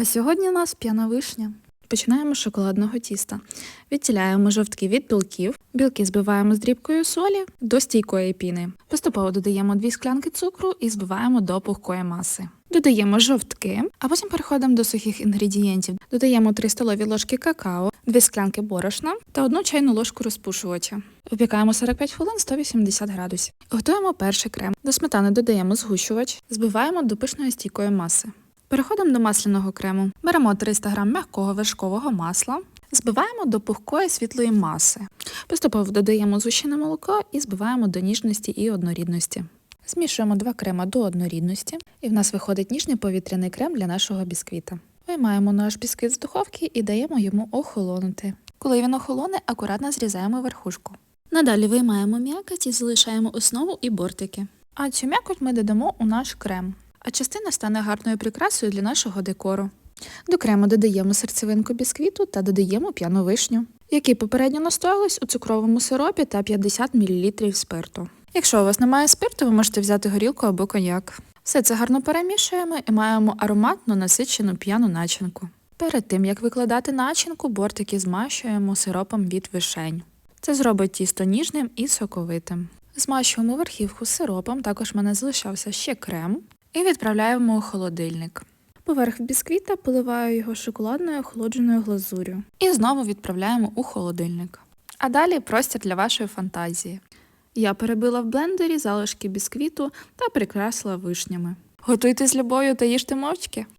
А сьогодні у нас п'яна вишня. Починаємо з шоколадного тіста. Відділяємо жовтки від білків. Білки збиваємо з дрібкою солі до стійкої піни. Поступово додаємо 2 склянки цукру і збиваємо до пухкої маси. Додаємо жовтки, а потім переходимо до сухих інгредієнтів. Додаємо 3 столові ложки какао, 2 склянки борошна та 1 чайну ложку розпушувача. Випікаємо 45 хвилин 180 градусів. Готуємо перший крем. До сметани додаємо згущувач, збиваємо до пишної стійкої маси. Переходимо до масляного крему. Беремо 300 г м'якого вершкового масла, збиваємо до пухкої світлої маси. Поступово додаємо згущене молоко і збиваємо до ніжності і однорідності. Змішуємо два крема до однорідності, і в нас виходить ніжний повітряний крем для нашого бісквіта. Виймаємо наш бісквіт з духовки і даємо йому охолонути. Коли він охолоне, акуратно зрізаємо верхушку. Надалі виймаємо м'якоть і залишаємо основу і бортики. А цю м'якоть ми додамо у наш крем. А частина стане гарною прикрасою для нашого декору. До крему додаємо серцевинку бісквіту та додаємо п'яну вишню, які попередньо настоялись у цукровому сиропі та 50 мл спирту. Якщо у вас немає спирту, ви можете взяти горілку або коньяк. Все це гарно перемішуємо і маємо ароматну насичену п'яну начинку. Перед тим як викладати начинку, бортики змащуємо сиропом від вишень. Це зробить тісто ніжним і соковитим. Змащуємо верхівку сиропом, також в мене залишався ще крем, і відправляємо у холодильник. Поверх бісквіта поливаю його шоколадною охолодженою глазур'ю і знову відправляємо у холодильник. А далі простір для вашої фантазії. Я перебила в блендері залишки бісквіту та прикрасила вишнями. Готуйте з любов'ю та їжте мовчки.